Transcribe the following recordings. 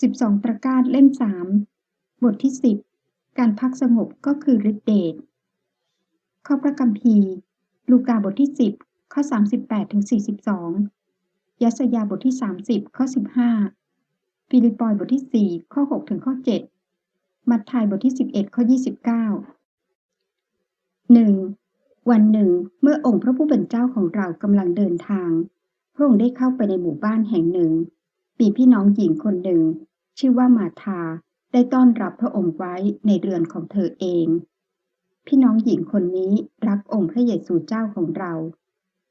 12ตระกาศเล่ม 3 บทที่ 10 การพักสงบก็คือฤทธิเดชข้อพระคัมภีร์ ลูกาบทที่ 10 ข้อ 38ถึง42 ยัสยาบทที่ 30 ข้อ 15 ฟิลิปปอยบทที่ 4 ข้อ 6 ถึงข้อ 7 มัทธิวบทที่ 11 ข้อ 29 1. วันหนึ่ง เมื่อองค์พระผู้เป็นเจ้าของเรากำลังเดินทาง พระองค์ได้เข้าไปในหมู่บ้านแห่งหนึ่งมีพี่น้องหญิงคนหนึ่ง ชื่อว่ามาธาได้ต้อนรับพระองค์ไว้ในเรือนของเธอเอง พี่น้องหญิงคนนี้รักองค์พระเยซูเจ้าของเรา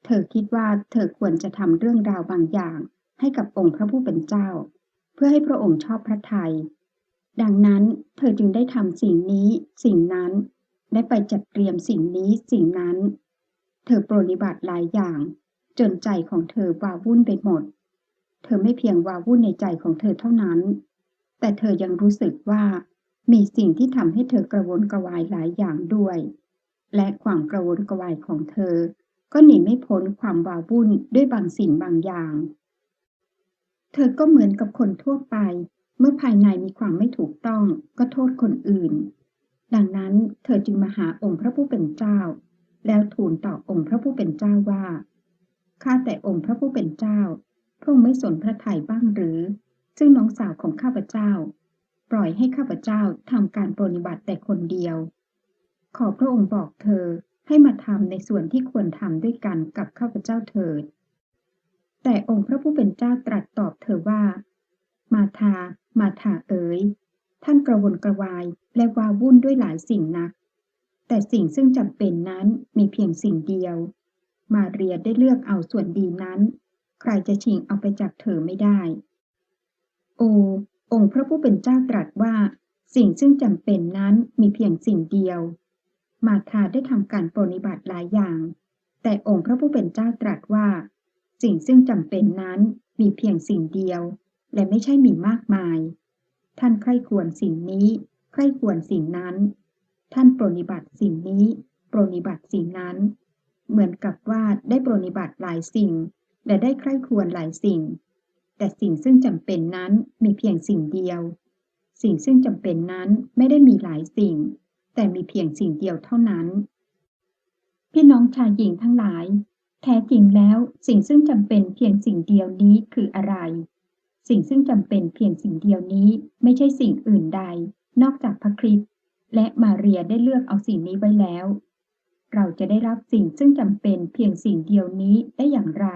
เธอคิดว่าเธอควรจะทำเรื่องราวบางอย่างให้กับองค์พระผู้เป็นเจ้า เพื่อให้พระองค์ชอบพระทยัยดังนั้นเธอจึงได้ทำสิ่งนี้สิ่งนั้น ได้ไปจัดเตรียมสิ่งนี้สิ่งนั้น เธอปรนิบัติหลายอย่าง จนใจของเธอวาวุ่นไปหมด เธอไม่เพียงวาวุ่นในใจของเธอเท่านั้น แต่เธอยังรู้สึกว่ามีสิ่งที่ทำให้เธอกระวนกระวายหลายอย่างด้วย และความกระวนกระวายของเธอ ก็หนีไม่พ้นความวาวุ่นด้วยบางสิ่งบางอย่าง เธอก็เหมือนกับคนทั่วไป เมื่อภายในมีความไม่ถูกต้องก็โทษคนอื่น ดังนั้นเธอจึงมาหาองค์พระผู้เป็นเจ้า แล้วทูลต่อองค์พระผู้เป็นเจ้าว่าข้าแต่องค์พระผู้เป็นเจ้าพระองค์ไม่สนพระทัยบ้างหรือ ซึ่งน้องสาวของข้าพเจ้า ปล่อยให้ข้าพเจ้าทำการปฏิบัติแต่คนเดียว ขอพระองค์บอกเธอให้มาทำในส่วนที่ควรทำด้วยกันกับข้าพเจ้าเถิด แต่องค์พระผู้เป็นเจ้าตรัสตอบเธอว่า มาทา มาทาเอ๋ย ท่านกระวนกระวายและวาวุ่นด้วยหลายสิ่งนัก แต่สิ่งซึ่งจำเป็นนั้นมีเพียงสิ่งเดียว มาเรียได้เลือกเอาส่วนดีนั้น ใครจะชิงเอาไปจากเธอไม่ได้ โอ องค์พระผู้เป็นเจ้าตรัสว่า สิ่งซึ่งจำเป็นนั้นมีเพียงสิ่งเดียว มาทาได้ทำการปฏิบัติหลายอย่าง แต่องค์พระผู้เป็นเจ้าตรัสว่า สิ่งซึ่งจำเป็นนั้นมีเพียงสิ่งเดียว และไม่ใช่มีมากมาย ท่านใคร่ควรสิ่งนี้ใคร่ควรสิ่งนั้น ท่านปรนิบัติสิ่งนี้ปรนิบัติสิ่งนั้น เหมือนกับว่าได้ปรนิบัติหลายสิ่ง และได้ใคร่ควรหลายสิ่ง แต่สิ่งซึ่งจำเป็นนั้นมีเพียงสิ่งเดียว สิ่งซึ่งจำเป็นนั้นไม่ได้มีหลายสิ่ง แต่มีเพียงสิ่งเดียวเท่านั้น พี่น้องชายหญิงทั้งหลาย แท้จริงแล้วสิ่งซึ่งจำเป็นเพียงสิ่งเดียวนี้คืออะไร สิ่งซึ่งจำเป็นเพียงสิ่งเดียวนี้ไม่ใช่สิ่งอื่นใด นอกจากพระคริสต์และมาเรียได้เลือกเอาสิ่งนี้ไว้แล้ว เราจะได้รับสิ่งซึ่งจำเป็นเพียงสิ่งเดียวนี้ได้อย่างไร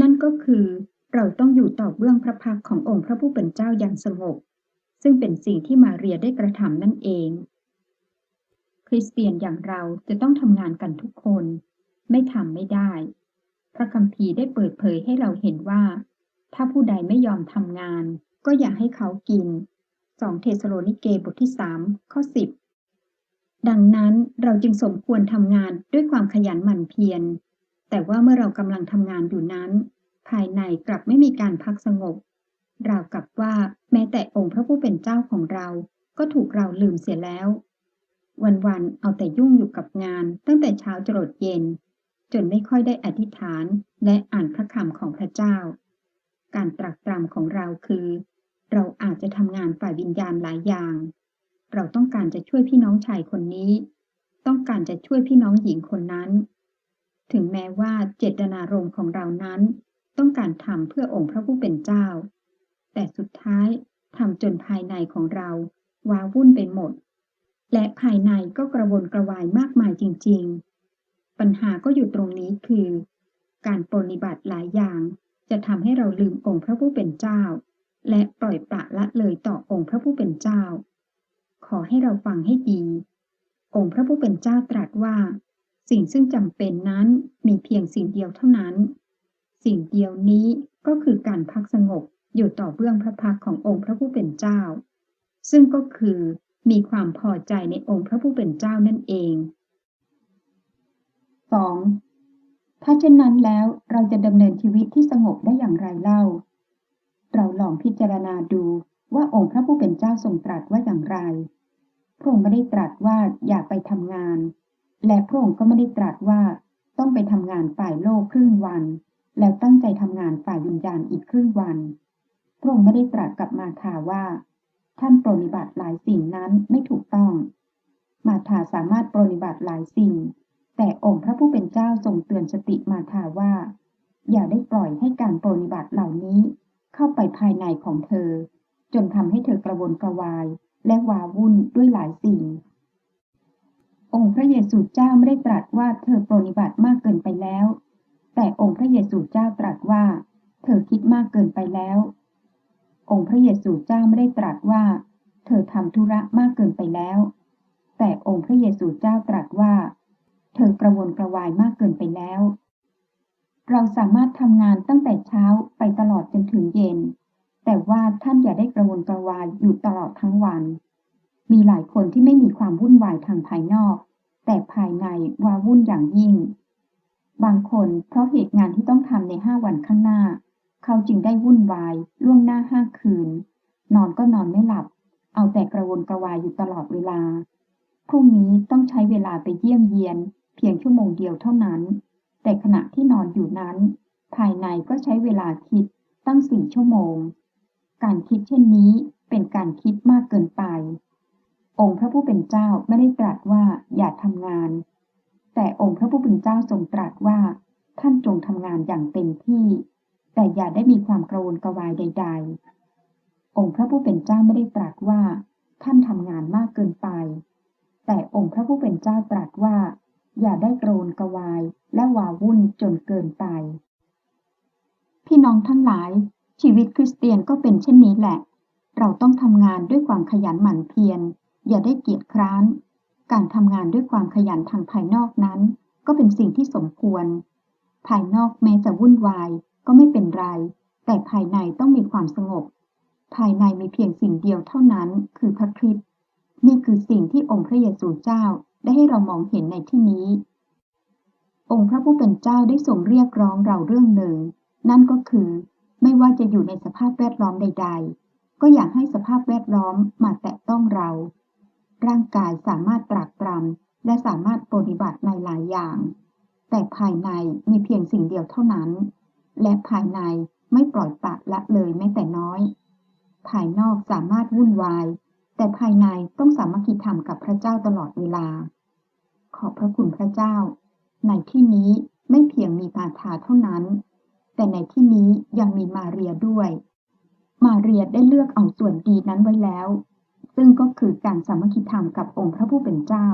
นั่นก็คือ เราต้องอยู่ต่อเบื้องพระพักขององค์พระผู้เป็นเจ้าอย่างสงบ ซึ่งเป็นสิ่งที่มาเรียได้กระทำนั่นเอง คริสเตียนอย่างเราจะต้องทำงานกันทุกคน ไม่ทำไม่ได้ พระคัมภีร์ได้เปิดเผยให้เราเห็นว่า ถ้าผู้ใดไม่ยอมทำงาน ก็อย่าให้เขากิน 2 เทสโลนิเกบทที่ 3 ข้อ 10 ดังนั้นเราจึงสมควรทำงานด้วยความขยันหมั่นเพียรแต่ว่าเมื่อเรากำลังทำงานอยู่นั้น ภายในกลับไม่มีการพักสงบ ราวกับว่าแม้แต่องค์พระผู้เป็นเจ้าของเราก็ถูกเราลืมเสียแล้ว วันๆเอาแต่ยุ่งอยู่กับงานตั้งแต่เช้าจรดเย็น จนไม่ค่อยได้อธิษฐานและอ่านพระคำของพระเจ้า การตรักตรำของเราคือ เราอาจจะทำงานฝ่ายวิญญาณหลายอย่าง เราต้องการจะช่วยพี่น้องชายคนนี้ ต้องการจะช่วยพี่น้องหญิงคนนั้น ถึงแม้ว่าเจตนารมณ์ของเรานั้น ต้องการทำเพื่อองค์พระผู้เป็นเจ้า แต่สุดท้ายทำจนภายในของเราว้าวุ่นไปหมด และภายในก็กระวนกระวายมากมายจริง ๆ ปัญหาก็อยู่ตรงนี้คือ การปฏิบัติหลายอย่าง จะทำให้เราลืมองค์พระผู้เป็นเจ้า และปล่อยปละละเลยต่อองค์พระผู้เป็นเจ้า ขอให้เราฟังให้ดี องค์พระผู้เป็นเจ้าตรัสว่า สิ่งซึ่งจำเป็นนั้นมีเพียงสิ่งเดียวเท่านั้น สิ่งเดียวนี้ก็คือการพักสงบอยู่ต่อเบื้องพระพักขององค์พระผู้เป็นเจ้า ซึ่งก็คือมีความพอใจในองค์พระผู้เป็นเจ้านั่นเอง 2. ถ้าเช่นนั้นแล้วเราจะดำเนินชีวิตที่สงบได้อย่างไรเล่า เราลองพิจารณาดูว่าองค์พระผู้เป็นเจ้าทรงตรัสว่าอย่างไร พระองค์ไม่ได้ตรัสว่าอย่าไปทำงาน และพระองค์ก็ไม่ได้ตรัสว่าต้องไปทำงานฝ่ายโลกครึ่งวัน แล้วตั้งใจทำงานฝ่ายวิญญาณอีกครึ่งวัน พระองค์ไม่ได้ตรัสกับมาธาว่า ท่านปรนิบัติหลายสิ่งนั้นไม่ถูกต้อง มาธาสามารถปรนิบัติหลายสิ่ง แต่องค์พระผู้เป็นเจ้าทรงเตือนสติมาธาว่า อย่าได้ปล่อยให้การปรนิบัติเหล่านี้ เข้าไปภายในของเธอ จนทำให้เธอกระวนกระวาย และวาวุ่นด้วยหลายสิ่ง องค์พระเยซูเจ้าไม่ได้ตรัสว่าเธอปรนิบัติมากเกินไปแล้ว แต่องค์พระเยซูเจ้าตรัสว่า เธอคิดมากเกินไปแล้ว องค์พระเยซูเจ้าไม่ได้ตรัสว่า เธอทำธุระมากเกินไปแล้ว แต่องค์พระเยซูเจ้าตรัสว่า เธอกระวนกระวายมากเกินไปแล้ว เราสามารถทำงานตั้งแต่เช้าไปตลอดจนถึงเย็น แต่ว่าท่านอย่าได้กระวนกระวายอยู่ตลอดทั้งวัน มีหลายคนที่ไม่มีความวุ่นวายทางภายนอก แต่ภายในวาวุ่นอย่างยิ่ง บางคนเพราะเหตุงานที่ต้องทำในห้าวันข้างหน้า เขาจึงได้วุ่นวาย ล่วงหน้าห้าคืน นอนก็นอนไม่หลับ เอาแต่กระวนกระวายอยู่ตลอดเวลา พรุ่งนี้ต้องใช้เวลาไปเยี่ยมเยียน เพียงชั่วโมงเดียวเท่านั้น แต่ขณะที่นอนอยู่นั้น ภายในก็ใช้เวลาคิดตั้งสี่ชั่วโมง การคิดเช่นนี้เป็นการคิดมากเกินไป องค์พระผู้เป็นเจ้าไม่ได้ตรัสว่าอย่าทำงาน แต่องค์พระผู้เป็นเจ้าทรงตรัสว่า ท่านจงทำงานอย่างเต็มที่ แต่อย่าได้มีความกระวนกระวายใด ๆ องค์พระผู้เป็นเจ้าไม่ได้ตรัสว่า ท่านทำงานมากเกินไป แต่องค์พระผู้เป็นเจ้าตรัสว่า อย่าได้กระวนกระวายและวาวุ่นจนเกินไป พี่น้องทั้งหลาย ชีวิตคริสเตียนก็เป็นเช่นนี้แหละ เราต้องทำงานด้วยความขยันหมั่นเพียร อย่าได้เกียจคร้าน การทำงานด้วยความขยันทางภายนอกนั้น ก็เป็นสิ่งที่สมควร ภายนอกแม้จะวุ่นวายก็ไม่เป็นไร แต่ภายในต้องมีความสงบ ภายในมีเพียงสิ่งเดียวเท่านั้นคือพระคริสต์นี่คือสิ่งที่องค์พระเยซูเจ้าได้ให้เรามองเห็นในที่นี้ องค์พระผู้เป็นเจ้าได้ทรงเรียกร้องเราเรื่องหนึ่ง นั่นก็คือไม่ว่าจะอยู่ในสภาพแวดล้อมใด ๆ ก็อยากให้สภาพแวดล้อมมาแตะต้องเรา ร่างกายสามารถตรากตรำและสามารถปฏิบัติในหลายอย่าง แต่ภายในมีเพียงสิ่งเดียวเท่านั้น และภายในไม่ปล่อยปละละเลยแม้แต่น้อย ภายนอกสามารถวุ่นวาย แต่ภายในต้องสามัคคีธรรมกับพระเจ้าตลอดเวลา ขอบพระคุณพระเจ้า ในที่นี้ไม่เพียงมีมาธาเท่านั้น แต่ในที่นี้ยังมีมาเรียด้วย มาเรียได้เลือกเอาส่วนดีนั้นไว้แล้ว ซึ่งก็คือการสามัคคีธรรมกับองค์พระผู้เป็นเจ้า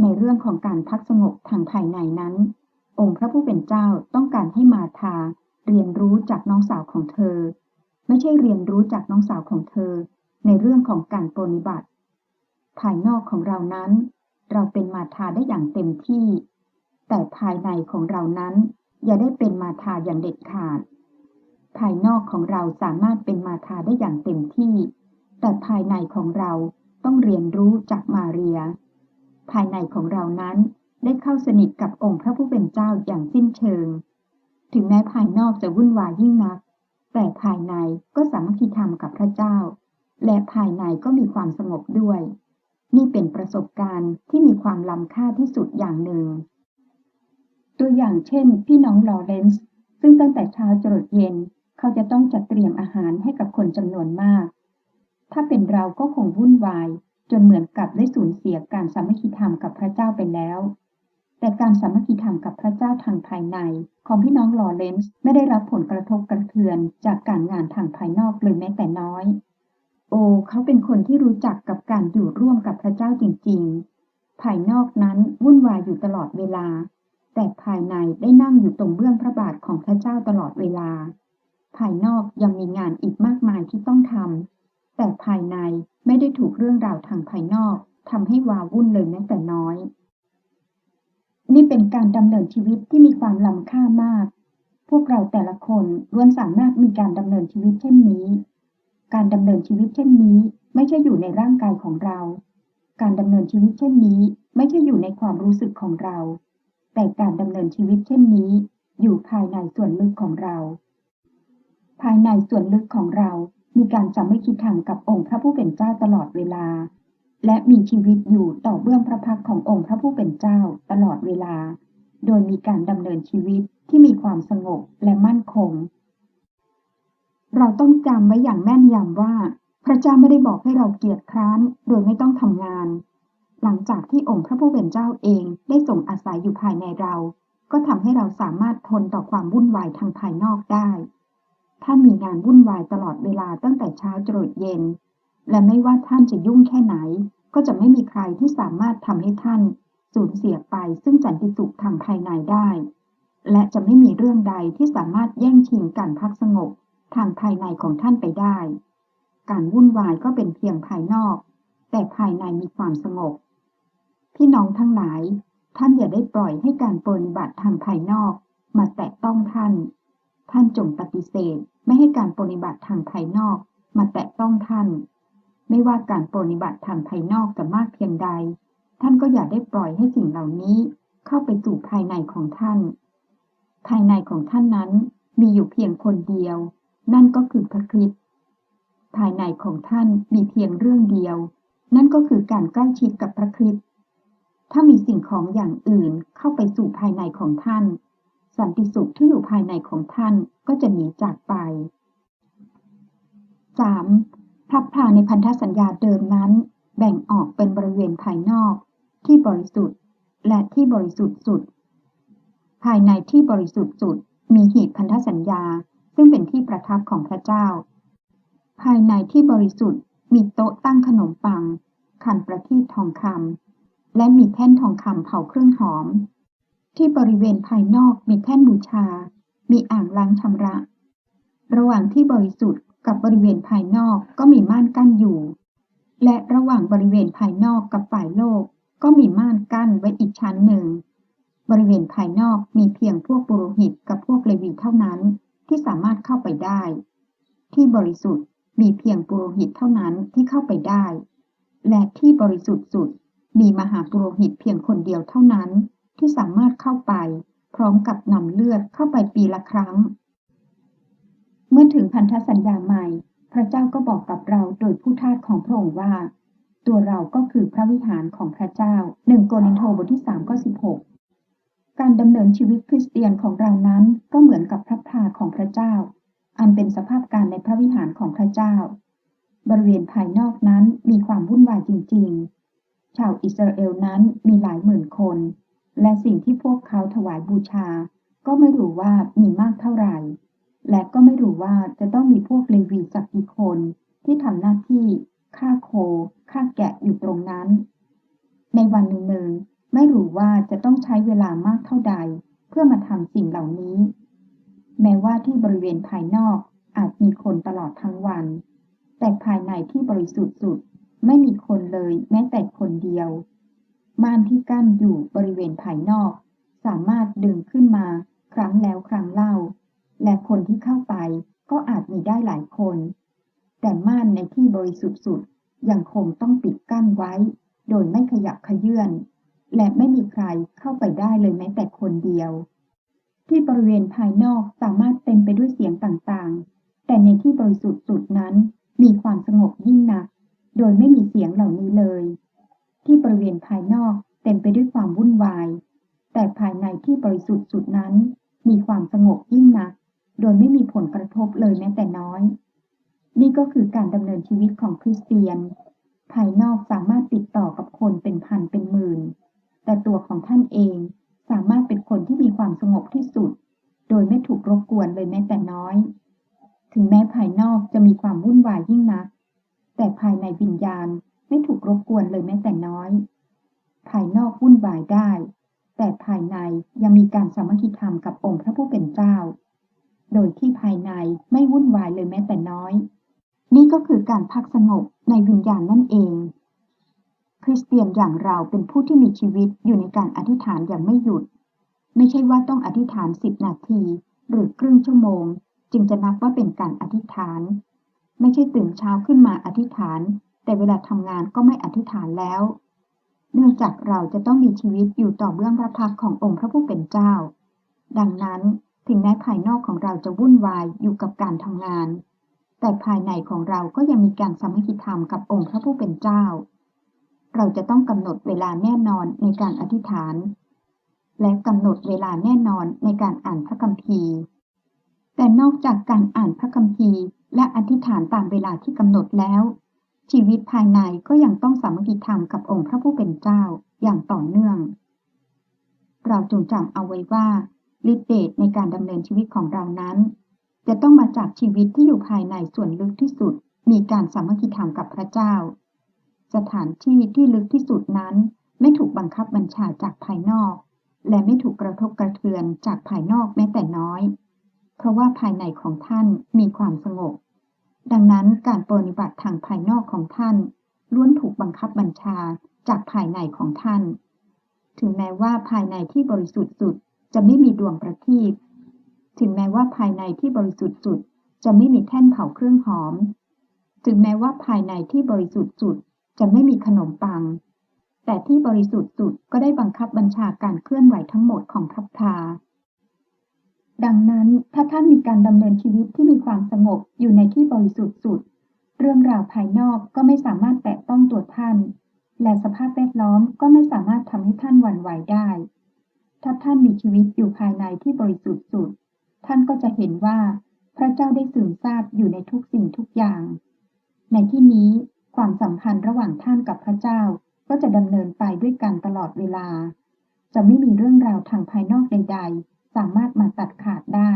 ในเรื่องของการพักสงบทางภายในนั้น องค์พระผู้เป็นเจ้าต้องการให้มาธาเรียนรู้จากน้องสาวของเธอ ไม่ใช่เรียนรู้จากน้องสาวของเธอ ในเรื่องของการปฏิบัติ ภายนอกของเรานั้น เราเป็นมาธาได้อย่างเต็มที่ แต่ภายในของเรานั้น อย่าได้เป็นมาธาอย่างเด็ดขาด ภายนอกของเราสามารถเป็นมาธาได้อย่างเต็มที่ แต่ภายในของเราต้องเรียนรู้จากมาเรีย ภายในของเรานั้นได้เข้าสนิทกับองค์พระผู้เป็นเจ้าอย่างสิ้นเชิง ถึงแม้ภายนอกจะวุ่นวายยิ่งนัก แต่ภายในก็สามัคคีธรรมกับพระเจ้า และภายในก็มีความสงบด้วย นี่เป็นประสบการณ์ที่มีความล้ำค่าที่สุดอย่างหนึ่ง ตัวอย่างเช่น พี่น้องลอเรนซ์ซึ่งตั้งแต่เช้าจรดเย็น เขาจะต้องจัดเตรียมอาหารให้กับคนจำนวนมาก ถ้าเป็นเราก็คงวุ่นวาย จนเหมือนกับได้สูญเสียการสามัคคีธรรมกับพระเจ้าไปแล้ว แต่การสามัคคีธรรมกับพระเจ้าทางภายใน ของพี่น้องลอเรนซ์ไม่ได้รับผลกระทบกระเทือนจากการงานทางภายนอกเลยแม้แต่น้อย โอ้เขาเป็นคนที่รู้จักกับการอยู่ร่วมกับพระเจ้าจริง ๆ ภายนอกนั้นวุ่นวายอยู่ตลอดเวลา แต่ภายในได้นั่งอยู่ตรงเบื้องพระบาทของพระเจ้าตลอดเวลา ภายนอกยังมีงานอีกมากมายที่ต้องทำ แต่ภายในไม่ได้ถูกเรื่องราวทางภายนอกทำให้วาวุ่นเลยแม้แต่น้อย นี่เป็นการดำเนินชีวิตที่มีความล้ำค่ามาก พวกเราแต่ละคนล้วนสามารถมีการดำเนินชีวิตเช่นนี้ การดำเนินชีวิตเช่นนี้ ไม่ใช่อยู่ในร่างกายของเรา การดำเนินชีวิตเช่นนี้ ไม่ใช่อยู่ในความรู้สึกของเรา แต่การดำเนินชีวิตเช่นนี้ อยู่ภายในส่วนลึกของเรา ภายในส่วนลึกของเรา มีการจำไม่คิดทางกับองค์พระผู้เป็นเจ้าตลอดเวลา และมีชีวิตอยู่ต่อเบื้องพระพักขององค์พระผู้เป็นเจ้าตลอดเวลา โดยมีการดำเนินชีวิตที่มีความสงบและมั่นคง เราต้องจำไว้อย่างแม่นยำว่า พระเจ้าไม่ได้บอกให้เราเกียจคร้านโดยไม่ต้องทำงาน หลังจากที่องค์พระผู้เป็นเจ้าเองได้ทรงอาศัยอยู่ภายในเรา ก็ทำให้เราสามารถทนต่อความวุ่นวายทางภายนอกได้ ท่านมีงานวุ่นวายตลอดเวลาตั้งแต่เช้าจรดเย็น และไม่ว่าท่านจะยุ่งแค่ไหน ก็จะไม่มีใครที่สามารถทำให้ท่านสูญเสียไปซึ่งสันติสุขทางภายในได้ และจะไม่มีเรื่องใดที่สามารถแย่งชิงการพักสงบทางภายในของท่านไปได้ การวุ่นวายก็เป็นเพียงภายนอก แต่ภายในมีความสงบ พี่น้องทั้งหลาย ท่านอย่าได้ปล่อยให้การปฏิบัติทางภายนอก มาแตะต้องท่าน ท่านจงปฏิเสธ ไม่ให้การปฏิบัติทางภายนอกมาแตะต้องท่าน ไม่ว่าการปฏิบัติทางภายนอกจะมากเพียงใด ท่านก็อย่าได้ปล่อยให้สิ่งเหล่านี้เข้าไปสู่ภายในของท่าน ภายในของท่านนั้นมีอยู่เพียงคนเดียว นั่นก็คือพระคริสต์ภายในของท่านมีเพียงเรื่องเดียว นั่นก็คือการใกล้ชิดกับพระคริสต์ถ้ามีสิ่งของอย่างอื่นเข้าไปสู่ภายในของท่าน สันติสุขที่อยู่ภายในของท่านก็จะหนีจากไป 3. พระพลาในพันธสัญญาเดิมนั้น แบ่งออกเป็นบริเวณภายนอก ที่บริสุทธิ์ และที่บริสุทธิ์สุด ภายในที่บริสุทธิ์สุด มีหีบพันธสัญญาซึ่งเป็นที่ประทับของพระเจ้า ภายในที่บริสุทธิ์มีโต๊ะตั้งขนมปัง ขันประทีปทองคำและมีแท่นทองคำเผาเครื่องหอม ที่บริเวณภายนอกมีแท่นบูชา มีอ่างล้างชำระ ระหว่างที่บริสุทธิ์กับบริเวณภายนอกก็มีม่านกั้นอยู่ และระหว่างบริเวณภายนอกกับฝ่ายโลก ก็มีม่านกั้นไว้อีกชั้นหนึ่ง บริเวณภายนอกมีเพียงพวกปุโรหิตกับพวกเลวีเท่านั้นที่สามารถเข้าไปได้ ที่บริสุทธิ์มีเพียงปุโรหิตเท่านั้นที่เข้าไปได้ และที่บริสุทธิ์สุดมีมหาปุโรหิตเพียงคนเดียวเท่านั้น ที่สามารถเข้าไป พร้อมกับนำเลือดเข้าไปปีละครั้ง เมื่อถึงพันธสัญญาใหม่ พระเจ้าก็บอกกับเราโดยผู้ทาสของพระองค์ว่า ตัวเราก็คือพระวิหารของพระเจ้าหนึ่งโกรินโทบทที่3ข้อ16 การดำเนินชีวิตคริสเตียนของเรานั้นก็เหมือนกับพระพาของพระเจ้า อันเป็นสภาพการในพระวิหารของพระเจ้า บริเวณภายนอกนั้นมีความวุ่นวายจริง ๆ ชาวอิสราเอลนั้นมีหลายหมื่นคน และสิ่งที่พวกเขาถวายบูชา ก็ไม่รู้ว่ามีมากเท่าไหร่ และก็ไม่รู้ว่าจะต้องมีพวกเลวีสักกี่คนที่ทำหน้าที่ฆ่าโคฆ่าแกะอยู่ตรงนั้น ในวันหนึ่งไม่รู้ว่าจะต้องใช้เวลามากเท่าใด เพื่อมาทำสิ่งเหล่านี้ แม้ว่าที่บริเวณภายนอกอาจมีคนตลอดทั้งวัน แต่ภายในที่บริสุทธิ์สุดไม่มีคนเลยแม้แต่คนเดียว ม่านที่กั้นอยู่บริเวณภายนอก สามารถดึงขึ้นมาครั้งแล้วครั้งเล่า และคนที่เข้าไปก็อาจมีได้หลายคน แต่ม่านในที่บริสุทธิ์สุดยังคงต้องปิดกั้นไว้ โดยไม่ขยับขยื่นและไม่มีใครเข้าไปได้เลยแม้แต่คนเดียว ที่บริเวณภายนอกสามารถเต็มไปด้วยเสียงต่างๆ แต่ในที่บริสุทธิ์สุดนั้นมีความสงบยิ่งนัก โดยไม่มีเสียงเหล่านี้เลย ที่บริเวณภายนอกเต็มไปด้วยความวุ่นวาย แต่ภายในที่บริสุทธิ์สุดนั้น มีความสงบยิ่งนัก โดยไม่มีผลกระทบเลยแม้แต่น้อย นี่ก็คือการดำเนินชีวิตของคริสเตียน ภายนอกสามารถติดต่อกับคนเป็นพันเป็นหมื่น แต่ตัวของท่านเองสามารถเป็นคนที่มีความสงบที่สุด โดยไม่ถูกรบกวนเลยแม้แต่น้อย ถึงแม้ภายนอกจะมีความวุ่นวายยิ่งนัก แต่ภายในวิญญาณ ไม่ถูกรบกวนเลยแม้แต่น้อย ภายนอกวุ่นวายได้ แต่ภายในยังมีการสามัคคีธรรมกับองค์พระผู้เป็นเจ้า โดยที่ภายในไม่วุ่นวายเลยแม้แต่น้อย นี่ก็คือการพักสงบในวิญญาณนั่นเอง คริสเตียนอย่างเราเป็นผู้ที่มีชีวิตอยู่ในการอธิษฐานอย่างไม่หยุด ไม่ใช่ว่าต้องอธิษฐานสิบนาที หรือครึ่งชั่วโมง จึงจะนับว่าเป็นการอธิษฐานไม่ใช่ตื่นเช้าขึ้นมาอธิษฐาน แต่เวลาทำงานก็ไม่อธิษฐานแล้ว เนื่องจากเราจะต้องมีชีวิตอยู่ต่อเบื้องพระพักขององค์พระผู้เป็นเจ้า ดังนั้นถึงแม้ภายนอกของเราจะวุ่นวายอยู่กับการทำงาน แต่ภายในของเราก็ยังมีการสามัคคีธรรมกับองค์พระผู้เป็นเจ้า เราจะต้องกำหนดเวลาแน่นอนในการอธิษฐาน และกำหนดเวลาแน่นอนในการอ่านพระคัมภีร์ แต่นอกจากการอ่านพระคัมภีร์ และอธิษฐานตามเวลาที่กำหนดแล้ว ชีวิตภายในก็ยังต้องสามัคคีธรรมกับองค์พระผู้เป็นเจ้าอย่างต่อเนื่อง เราจงจำเอาไว้ว่าฤทธิเดชในการดำเนินชีวิตของเรานั้น จะต้องมาจากชีวิตที่อยู่ภายในส่วนลึกที่สุด มีการสามัคคีธรรมกับพระเจ้า สถานที่ที่ลึกที่สุดนั้นไม่ถูกบังคับบัญชาจากภายนอก และไม่ถูกกระทบกระเทือนจากภายนอกแม้แต่น้อย เพราะว่าภายในของท่านมีความสงบ ดังนั้นการปฏิบัติทางภายนอกของท่านล้วนถูกบังคับบัญชาจากภายในของท่าน ถึงแม้ว่าภายในที่บริสุทธิ์สุดจะไม่มีดวงประทีปถึงแม้ว่าภายในที่บริสุทธิ์สุดจะไม่มีแท่นเผาเครื่องหอม ถึงแม้ว่าภายในที่บริสุทธิ์สุดจะไม่มีขนมปัง แต่ที่บริสุทธิ์สุดก็ได้บังคับบัญชาการเคลื่อนไหวทั้งหมดของทัพทา ดังนั้น ถ้าท่านมีการดำเนินชีวิตที่มีความสงบอยู่ในที่บริสุทธิ์สุด เรื่องราวภายนอกก็ไม่สามารถแตะต้องตัวท่าน และสภาพแวดล้อมก็ไม่สามารถทำให้ท่านหวั่นไหวได้ ถ้าท่านมีชีวิตอยู่ภายในที่บริสุทธิ์สุด ท่านก็จะเห็นว่า พระเจ้าได้สืบทราบอยู่ในทุกสิ่งทุกอย่าง ในที่นี้ความสัมพันธ์ระหว่างท่านกับพระเจ้าก็จะดำเนินไปด้วยกันตลอดเวลา จะไม่มีเรื่องราวทางภายนอกใด ๆ สามารถมาตัดขาดได้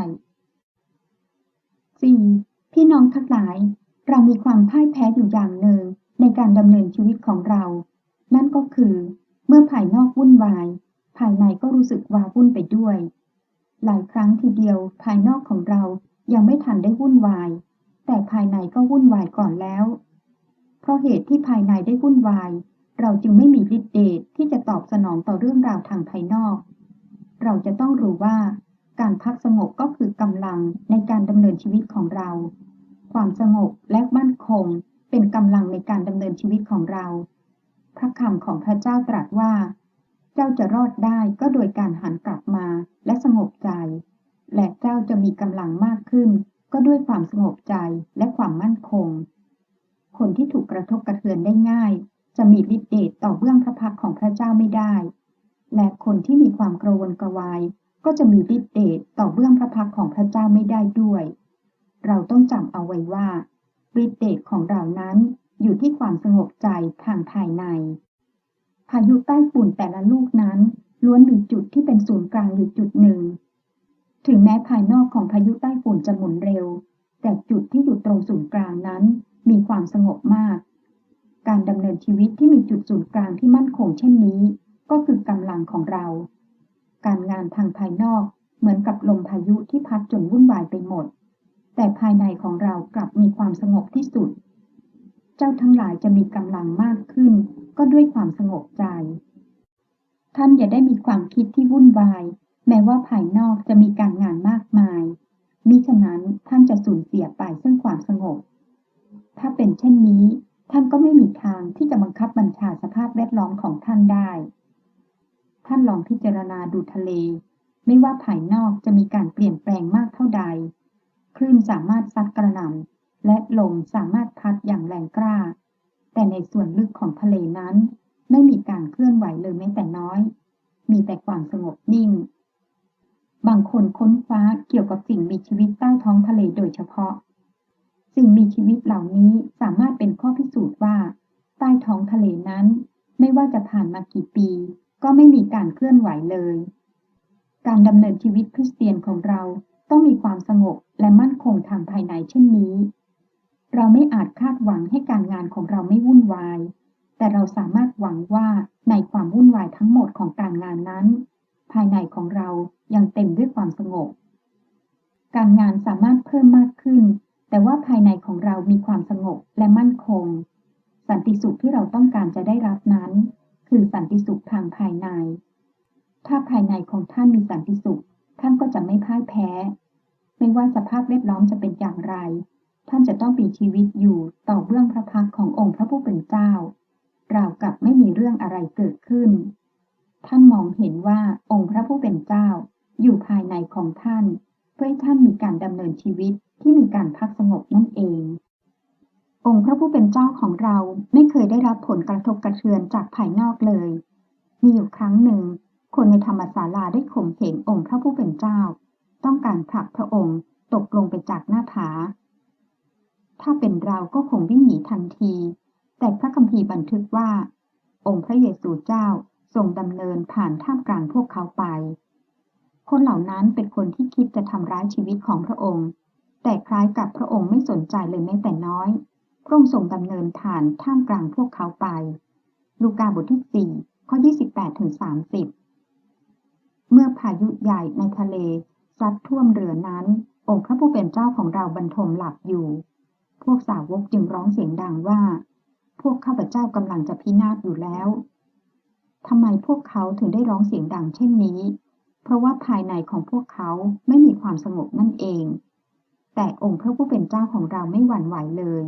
4. พี่น้องทั้งหลาย เรามีความพ่ายแพ้อยู่อย่างหนึ่งในการดำเนินชีวิตของเรา นั่นก็คือ เมื่อภายนอกวุ่นวาย ภายในก็รู้สึกว้าวุ่นไปด้วย หลายครั้งทีเดียวภายนอกของเรายังไม่ทันได้วุ่นวาย แต่ภายในก็วุ่นวายก่อนแล้ว เพราะเหตุที่ภายในได้วุ่นวาย เราจึงไม่มีฤทธิ์เดชที่จะตอบสนองต่อเรื่องราวทางภายนอก เราจะต้องรู้ว่า การพักสงบก็คือกำลังในการดำเนินชีวิตของเรา ความสงบและมั่นคงเป็นกำลังในการดำเนินชีวิตของเรา พระคำของพระเจ้าตรัสว่า เจ้าจะรอดได้ก็โดยการหันกลับมาและสงบใจ และเจ้าจะมีกำลังมากขึ้น ก็ด้วยความสงบใจและความมั่นคง คนที่ถูกกระทบกระเทือนได้ง่าย จะมีฤทธิ์เดชต่อเบื้องพระพักของพระเจ้าไม่ได้ และคนที่มีความกระวนกระวาย ก็จะมีฤทธิ์เดชต่อเบื้องพระพักของพระเจ้าไม่ได้ด้วย เราต้องจำเอาไว้ว่าฤทธิ์เดชของเรานั้นอยู่ที่ความสงบใจทางภายใน พายุใต้ฝุ่นแต่ละลูกนั้น ล้วนมีจุดที่เป็นศูนย์กลางอยู่จุดหนึ่ง ถึงแม้ภายนอกของพายุใต้ฝุ่นจะหมุนเร็ว แต่จุดที่อยู่ตรงศูนย์กลางนั้น มีความสงบมาก การดำเนินชีวิตที่มีจุดศูนย์กลางที่มั่นคงเช่นนี้ ก็คือกำลังของเรา การงานทางภายนอกเหมือนกับลมพายุที่พัดจนวุ่นวายไปหมด แต่ภายในของเรากลับมีความสงบที่สุด เจ้าทั้งหลายจะมีกำลังมากขึ้น ก็ด้วยความสงบใจ ท่านอย่าได้มีความคิดที่วุ่นวาย แม้ว่าภายนอกจะมีการงานมากมาย มิฉะนั้นท่านจะสูญเสียไปซึ่งความสงบ ถ้าเป็นเช่นนี้ ท่านก็ไม่มีทางที่จะบังคับบัญชาสภาพแวดล้อมของท่านได้ ท่านลองพิจารณาดูทะเล ไม่ว่าภายนอกจะมีการเปลี่ยนแปลงมากเท่าใด คลื่นสามารถซัดกระหน่ำและลมสามารถพัดอย่างแรงกล้า แต่ในส่วนลึกของทะเลนั้น ไม่มีการเคลื่อนไหวเลยแม้แต่น้อย มีแต่ความสงบนิ่ง บางคนค้นคว้าเกี่ยวกับสิ่งมีชีวิตใต้ท้องทะเลโดยเฉพาะ สิ่งมีชีวิตเหล่านี้สามารถเป็นข้อพิสูจน์ว่า ใต้ท้องทะเลนั้น ไม่ว่าจะผ่านมากี่ปี ก็ไม่มีการเคลื่อนไหวเลย การดำเนินชีวิตคริสเตียนของเราต้องมีความสงบและมั่นคงทางภายในเช่นนี้ เราไม่อาจคาดหวังให้การงานของเราไม่วุ่นวาย แต่เราสามารถหวังว่าในความวุ่นวายทั้งหมดของการงานนั้น ภายในของเรายังเต็มด้วยความสงบ การงานสามารถเพิ่มมากขึ้น แต่ว่าภายในของเรามีความสงบและมั่นคง สันติสุขที่เราต้องการจะได้รับนั้น คือสันติสุขทางภายใน ถ้าภายในของท่านมีสันติสุข ท่านก็จะไม่พ่ายแพ้ ไม่ว่าสภาพแวดล้อมจะเป็นอย่างไร ท่านจะต้องมีชีวิตอยู่ต่อเบื้องพระพักขององค์พระผู้เป็นเจ้าราวกับไม่มีเรื่องอะไรเกิดขึ้น ท่านมองเห็นว่าองค์พระผู้เป็นเจ้า อยู่ภายในของท่าน เพื่อให้ท่านมีการดำเนินชีวิตที่มีการพักสงบนั่นเอง องค์พระผู้เป็นเจ้าของเราไม่เคยได้รับผลกระทบกระเทือนจากภายนอกเลย มีอยู่ครั้งหนึ่ง คนในธรรมศาลาได้ข่มเหงองค์พระผู้เป็นเจ้า ต้องการผลักพระองค์ตกลงไปจากหน้าผา ถ้าเป็นเราก็คงวิ่งหนีทันที แต่พระคัมภีร์บันทึกว่า องค์พระเยซูเจ้าทรงดำเนินผ่านท่ามกลางพวกเขาไป คนเหล่านั้นเป็นคนที่คิดจะทำร้ายชีวิตของพระองค์ แต่คล้ายกับพระองค์ไม่สนใจเลยแม้แต่น้อย พระองค์ทรงดำเนินผ่านท่ามกลางพวกเขาไป ลูกาบทที่ 4 ข้อ 28ถึง30 เมื่อพายุใหญ่ในทะเลซัดท่วมเรือนั้น องค์พระผู้เป็นเจ้าของเราบรรทมหลับอยู่ พวกสาวกจึงร้องเสียงดังว่า พวกข้าพเจ้ากำลังจะพินาศอยู่แล้วทำไมพวกเขาถึงได้ร้องเสียงดังเช่นนี้ เพราะว่าภายในของพวกเขาไม่มีความสงบนั่นเอง แต่องค์พระผู้เป็นเจ้าของเราไม่หวั่นไหวเลย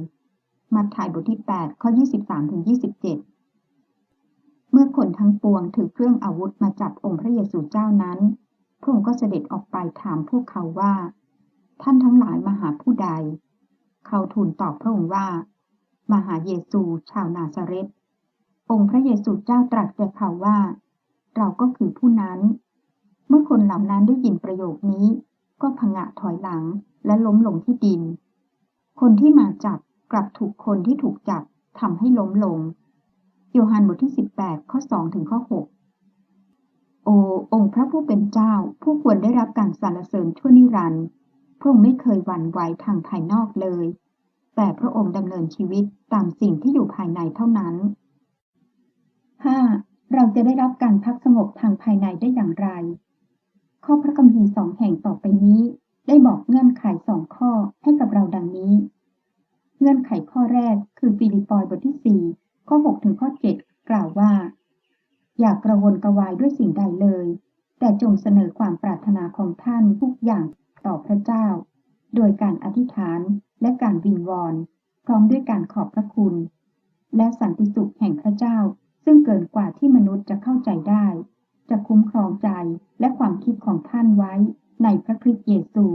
มัทธิวบทที่ 8 ข้อ 23ถึง27 เมื่อคนทั้งปวงถือเครื่องอาวุธมาจับองค์พระเยซูเจ้านั้น พระองค์ก็เสด็จออกไปถามพวกเขาว่า ท่านทั้งหลายมาหาผู้ใด เขาทูลตอบพระองค์ว่า มาหาเยซูชาวนาซาเรตองค์พระเยซูเจ้าตรัสแก่เขาว่า เราก็คือผู้นั้น เมื่อคนเหล่านั้นได้ยินประโยคนี้ ก็พงะถอยหลังและล้มลงที่ดิน คนที่มาจับ กลับถูกคนที่ถูกจับทำให้ล้มลง โยฮันบทที่ 18 ข้อ 2 ถึงข้อ 6 โอองค์พระผู้เป็นเจ้าผู้ควรได้รับการสรรเสริญชั่วนิรันดร์พระองค์ไม่เคยหวั่นไหวทางภายนอกเลย แต่พระองค์ดำเนินชีวิตตามสิ่งที่อยู่ภายในเท่านั้น 5. เราจะได้รับการพักสงบทางภายในได้อย่างไร ข้อพระคัมภีร์สองแห่งต่อไปนี้ ได้บอกเงื่อนไขสองข้อให้กับเราดังนี้ เงื่อนไขข้อแรกคือฟิลิปปอยบทที่ 4 ข้อ 6 ถึงข้อ 7 กล่าวว่า อย่ากกระวนกระวายด้วยสิ่งใดเลย แต่จงเสนอความปรารถนาของท่านทุกอย่างต่อพระเจ้า โดยการอธิษฐานและการวิงวอน พร้อมด้วยการขอบพระคุณ และสันติสุขแห่งพระเจ้า ซึ่งเกินกว่าที่มนุษย์จะเข้าใจได้ จะคุ้มครองใจและความคิดของท่านไว้ในพระคริสต์เยซู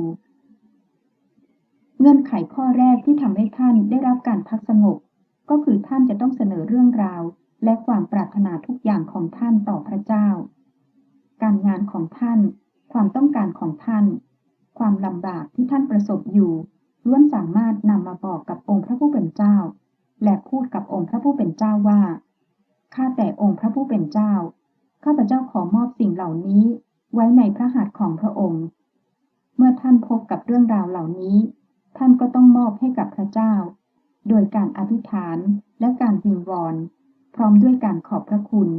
เงื่อนไขข้อแรกที่ทำให้ท่านได้รับการพักสงบ ก็คือท่านจะต้องเสนอเรื่องราว และความปรารถนาทุกอย่างของท่านต่อพระเจ้า การงานของท่าน ความต้องการของท่าน ความลำบากที่ท่านประสบอยู่ล้วนสามารถนำมาบอกกับองค์พระผู้เป็นเจ้า และพูดกับองค์พระผู้เป็นเจ้าว่าข้าแต่องค์พระผู้เป็นเจ้าข้าพเจ้าขอมอบสิ่งเหล่านี้ไว้ในพระหัตถ์ของพระองค์ เมื่อท่านพบกับเรื่องราวเหล่านี้ ท่านก็ต้องมอบให้กับพระเจ้า โดยการอธิษฐานและการวิงวอน พร้อมด้วยการขอบพระคุณ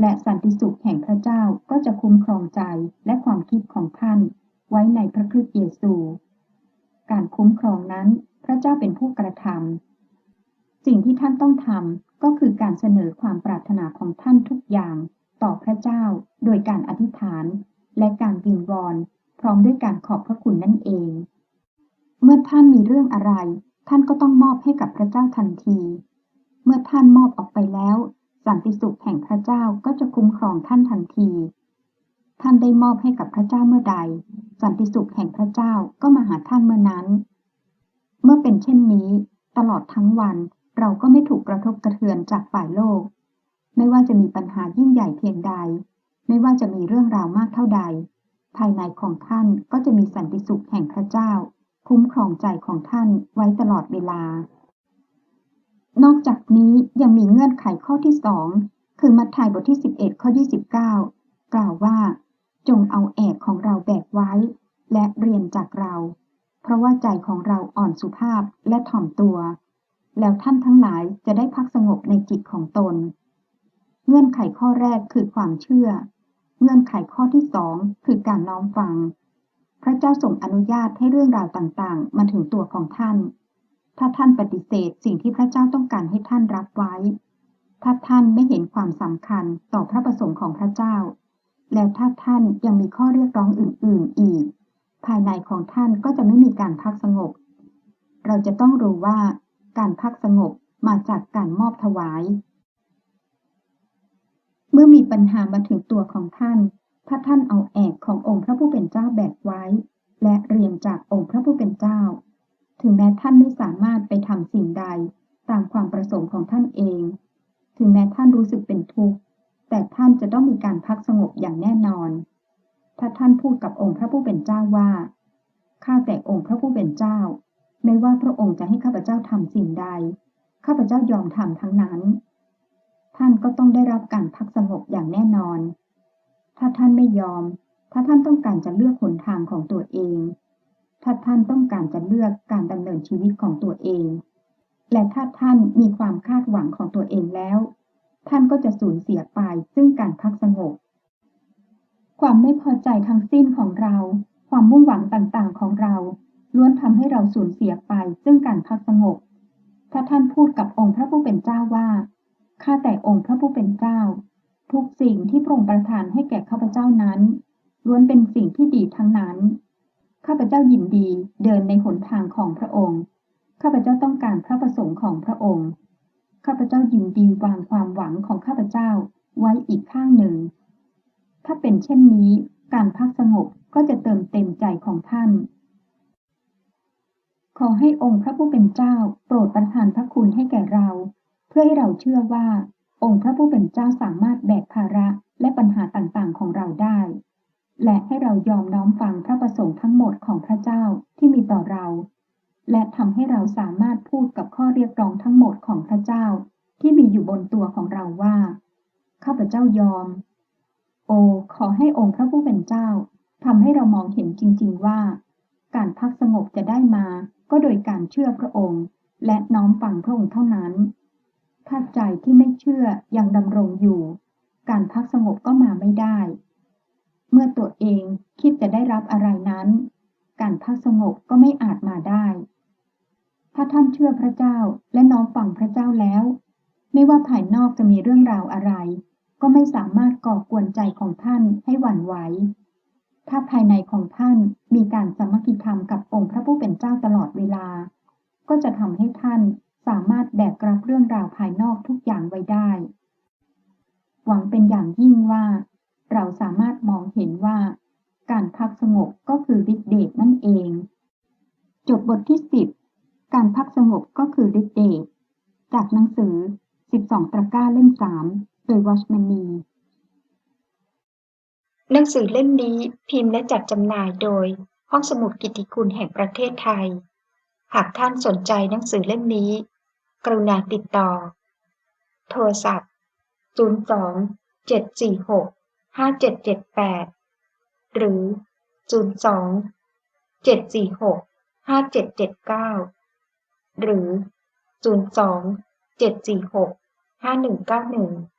และสันติสุขแห่งพระเจ้าก็จะคุ้มครองใจและความคิดของท่านไว้ในพระคริสต์เยซู การคุ้มครองนั้นพระเจ้าเป็นผู้กระทำสิ่งที่ท่านต้องทำก็คือการเสนอความปรารถนาของท่านทุกอย่างต่อพระเจ้าโดยการอธิษฐาน และการวิงวอน พร้อมด้วยการขอบพระคุณนั่นเอง เมื่อท่านมีเรื่องอะไร ท่านก็ต้องมอบให้กับพระเจ้าทันที เมื่อท่านมอบออกไปแล้ว สันติสุขแห่งพระเจ้าก็จะคุ้มครองท่านทันที ท่านได้มอบให้กับพระเจ้าเมื่อใด สันติสุขแห่งพระเจ้าก็มาหาท่านเมื่อนั้น เมื่อเป็นเช่นนี้ ตลอดทั้งวันเราก็ไม่ถูกกระทบกระเทือนจากฝ่ายโลก ไม่ว่าจะมีปัญหายิ่งใหญ่เพียงใด ไม่ว่าจะมีเรื่องราวมากเท่าใด ภายในของท่านก็จะมีสันติสุขแห่งพระเจ้า คุ้มครองใจของท่านไว้ตลอดเวลา นอกจากนี้ยังมีเงื่อนไขข้อที่สองคือมัทธิวบทที่ 11 ข้อ 29 กล่าวว่า จงเอาแอกของเราแบกไว้ และเรียนจากเรา เพราะว่าใจของเราอ่อนสุภาพและถ่อมตัว แล้วท่านทั้งหลายจะได้พักสงบในจิตของตน เงื่อนไขข้อแรกคือความเชื่อ เงื่อนไขข้อที่สองคือการน้อมฟัง พระเจ้าส่งอนุญาตให้เรื่องราวต่าง ๆ มาถึงตัวของท่าน ถ้าท่านปฏิเสธสิ่งที่พระเจ้าต้องการให้ท่านรับไว้ ถ้าท่านไม่เห็นความสำคัญต่อพระประสงค์ของพระเจ้า แล้วถ้าท่านยังมีข้อเรียกร้องอื่น ๆ อีก ภายในของท่านก็จะไม่มีการพักสงบ เราจะต้องรู้ว่า การพักสงบมาจากการมอบถวาย เมื่อมีปัญหามาถึงตัวของท่าน ถ้าท่านเอาแอกขององค์พระผู้เป็นเจ้าแบกไว้ และเรียนจากองค์พระผู้เป็นเจ้า ถึงแม้ท่านไม่สามารถไปทำสิ่งใดตามความประสงค์ของท่านเอง ถึงแม้ท่านรู้สึกเป็นทุกข์แต่ท่านจะต้องมีการพักสงบอย่างแน่นอน ถ้าท่านพูดกับองค์พระผู้เป็นเจ้าว่าข้าแต่องค์พระผู้เป็นเจ้า ไม่ว่าพระองค์จะให้ข้าพเจ้าทำสิ่งใด ข้าพเจ้ายอมทำทั้งนั้น ท่านก็ต้องได้รับการพักสงบอย่างแน่นอน ถ้าท่านไม่ยอม ถ้าท่านต้องการจะเลือกหนทางของตัวเอง ถ้าท่านต้องการจะเลือกการดำเนินชีวิตของตัวเอง และถ้าท่านมีความคาดหวังของตัวเองแล้ว ท่านก็จะสูญเสียไปซึ่งการพักสงบ ความไม่พอใจทั้งสิ้นของเรา ความมุ่งหวังต่างๆของเรา ล้วนทำให้เราสูญเสียไปซึ่งการพักสงบ ถ้าท่านพูดกับองค์พระผู้เป็นเจ้าว่าข้าแต่องค์พระผู้เป็นเจ้า ทุกสิ่งที่พระองค์ประทานให้แก่ข้าพเจ้านั้น ล้วนเป็นสิ่งที่ดีทั้งนั้น ข้าพเจ้ายินดีเดินในหนทางของพระองค์ ข้าพเจ้าต้องการพระประสงค์ของพระองค์ ข้าพเจ้ายินดีวางความหวังของข้าพเจ้าไว้อีกข้างหนึ่ง ถ้าเป็นเช่นนี้ การพักสงบก็จะเติมเต็มใจของท่าน ขอให้องค์พระผู้เป็นเจ้า โปรดประทานพระคุณให้แก่เรา เพื่อให้เราเชื่อว่า องค์พระผู้เป็นเจ้าสามารถแบกภาระและปัญหาต่างๆ ของเราได้ และให้เรายอมน้อมฟังพระประสงค์ทั้งหมดของพระเจ้าที่มีต่อเรา และทำให้เราสามารถพูดกับข้อเรียกร้องทั้งหมดของพระเจ้าที่มีอยู่บนตัวของเราว่าข้าพเจ้ายอม โอ ขอให้องค์พระผู้เป็นเจ้าทำให้เรามองเห็นจริง ๆ ว่า การพักสงบจะได้มา ก็โดยการเชื่อพระองค์ และน้อมฟังพระองค์เท่านั้น ถ้าใจที่ไม่เชื่อยังดำรงอยู่ การพักสงบก็มาไม่ได้ เมื่อตัวเองคิดจะได้รับอะไรนั้น การพักสงบก็ไม่อาจมาได้ ถ้าท่านเชื่อพระเจ้าและน้อมฟังพระเจ้าแล้ว ไม่ว่าภายนอกจะมีเรื่องราวอะไร ก็ไม่สามารถก่อกวนใจของท่านให้หวั่นไหวถ้าภายในของท่านมีการสมัคคีธรรมกับองค์พระผู้เป็นเจ้าตลอดเวลา ก็จะทำให้ท่าน สามารถแบกรับเรื่องราวภายนอกทุกอย่างไว้ได้ หวังเป็นอย่างยิ่งว่า เราสามารถมองเห็นว่า การพักสงบก็คือฤทธิเดชนั่นเอง จบบทที่ 10 การพักสงบก็คือฤทธิเดชจากหนังสือ 12 ตะกร้าเล่ม 3 โดยวอชแมนนีหนังสือเล่มนี้พิมพ์และจัดจำหน่ายโดย ห้องสมุดกิตติคุณแห่งประเทศไทย หากท่านสนใจหนังสือเล่มนี้ กรุณาติดต่อ โทรศัพท์ 02 746 5778 หรือ 02 746 5779 หรือ 02 746 5191